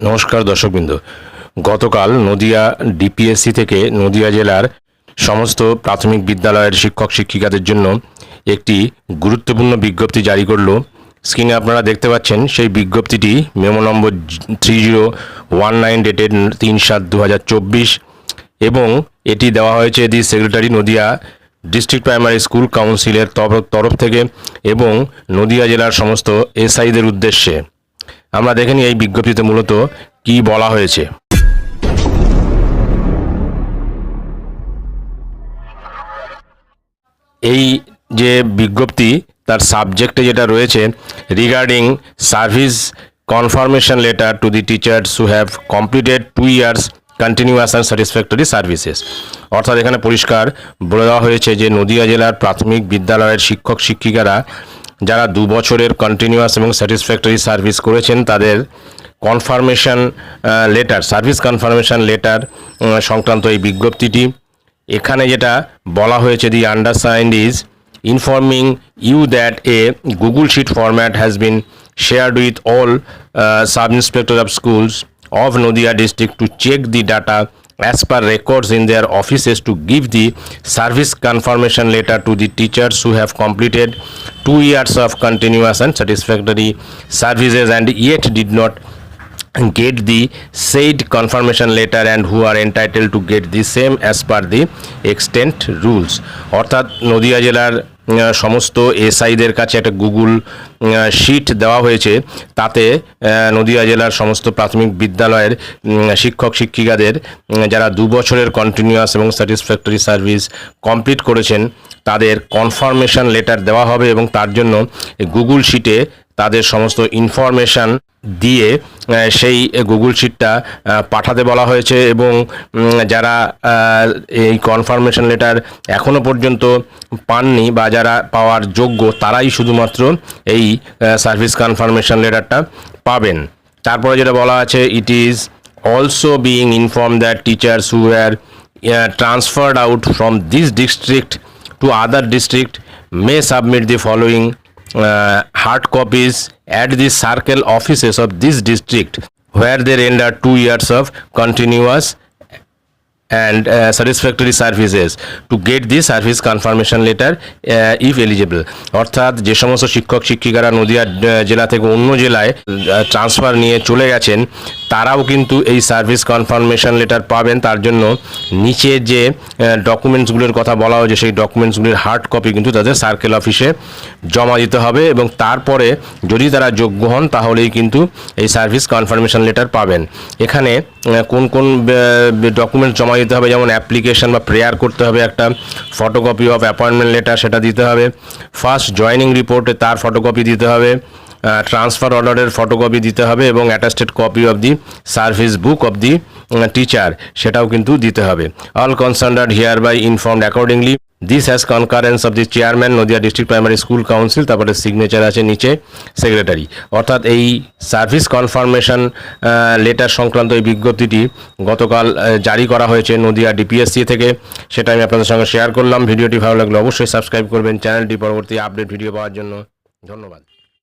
নমস্কার দর্শকবৃন্দ। গতকাল নদিয়া ডিপিএসসি থেকে নদিয়া জেলার সমস্ত প্রাথমিক বিদ্যালয়ের শিক্ষক শিক্ষিকাদের জন্য একটি গুরুত্বপূর্ণ বিজ্ঞপ্তি জারি করল। স্ক্রিনে আপনারা দেখতে পাচ্ছেন, সেই বিজ্ঞপ্তিটি memo number three zero one nine dated তিন সাত দু হাজার চব্বিশ এবং এটি দেওয়া হয়েছে the secretary Nadia district primary school কাউন্সিলের তরফ তরফ থেকে এবং নদিয়া জেলার সমস্ত এসআইদের উদ্দেশ্যে। আমরা দেখে নিই এই বিজ্ঞপ্তিতে মূলত কি বলা হয়েছে। এই যে বিজ্ঞপ্তি, তার সাবজেক্টে যেটা রয়েছে regarding service confirmation letter to the teachers who have completed two years continuous and satisfactory services অর্থাৎ এখানে পরিষ্কার বলে দেওয়া হয়েছে যে নদিয়া জেলার প্রাথমিক বিদ্যালয়ের শিক্ষক শিক্ষিকারা যারা দু বছরের কন্টিনিউয়াস এবং স্যাটিসফ্যাক্টরি সার্ভিস করেছেন, তাদের confirmation letter service confirmation letter সংক্রান্ত এই বিজ্ঞপ্তিটি। এখানে যেটা বলা হয়েছে the undersigned is informing you that a Google sheet format has been shared with all sub inspector of schools of Nadia district to check the data as per records in their offices to give the service confirmation letter to the teachers who have completed two years of continuous and satisfactory services and yet did not get the said confirmation letter and who are entitled to get the same as per the extent rules অর্থাৎ নদিয়া জেলার সমস্ত এসআইদের কাছে একটা Google sheet দেওয়া হয়েছে। তাতে নদিয়া জেলার সমস্ত প্রাথমিক বিদ্যালয়ের শিক্ষক, শিক্ষিকাদের যারা দু বছরের কন্টিনিউয়াস এবং স্যাটিসফ্যাক্টরি সার্ভিস কমপ্লিট করেছেন, তাদের কনফার্মেশন লেটার দেওয়া হবে এবং তার জন্য গুগল শিটে তাদের সমস্ত ইনফরমেশান দিয়ে সেই গুগল শিটটা পাঠাতে বলা হয়েছে এবং যারা এই কনফার্মেশন লেটার এখনও পর্যন্ত পাননি বা যারা পাওয়ার যোগ্য তারাই শুধুমাত্র এই সার্ভিস কনফার্মেশন লেটারটা পাবেন। তারপরে যেটা বলা আছে it is also being inform that teachers who are transferred out from this district to other district may submit the uh, at the circle offices of this district where they render two years of continuous and uh, satisfactory services to get the service confirmation letter uh, if eligible অর্থাৎ যে সমস্ত শিক্ষক শিক্ষিকারা নদিয়া জেলা থেকে অন্য জেলায় transfer নিয়ে চলে গেছেন তারাও কিন্তু এই সার্ভিস কনফার্মেশন লেটার পাবেন। তার জন্য নিচে যে ডকুমেন্টসগুলোর কথা বলা হয়েছে, সেই ডকুমেন্টসগুলির হার্ড কপি কিন্তু তাদের সার্কেল অফিসে জমা দিতে হবে এবং তারপরে যদি তারা যোগ্য হন, তাহলেই কিন্তু এই সার্ভিস কনফার্মেশন লেটার পাবেন। এখানে কোন কোন ডকুমেন্টস জমা দিতে হবে, যেমন অ্যাপ্লিকেশন বা প্রেয়ার করতে হবে একটা, ফটোকপি অফ অ্যাপয়েন্টমেন্ট লেটার সেটা দিতে হবে, ফার্স্ট জয়নিং রিপোর্টে তার ফটোকপি দিতে হবে ট্রান্সফার অর্ডারের ফটোকপি দিতে হবে এবং attested copy of the service book of the teacher সেটাও কিন্তু দিতে হবে। All concern hereby informed accordingly this has concurrence of the chairman Nadia district primary school council তারপরে সিগনেচার আছে নিচে সেক্রেটারি অর্থাৎ এই সার্ভিস কনফার্মেশন লেটার সংক্রান্ত এই বিজ্ঞপ্তিটি গতকাল জারি করা হয়েছে নদিয়া ডিপিএসসি থেকে। সেটা আমি আপনাদের সঙ্গে শেয়ার করলাম। ভিডিওটি ভালো লাগলে অবশ্যই সাবস্ক্রাইব করবেন। চ্যানেলটি পরবর্তী আপডেট ভিডিও পাওয়ার জন্য ধন্যবাদ।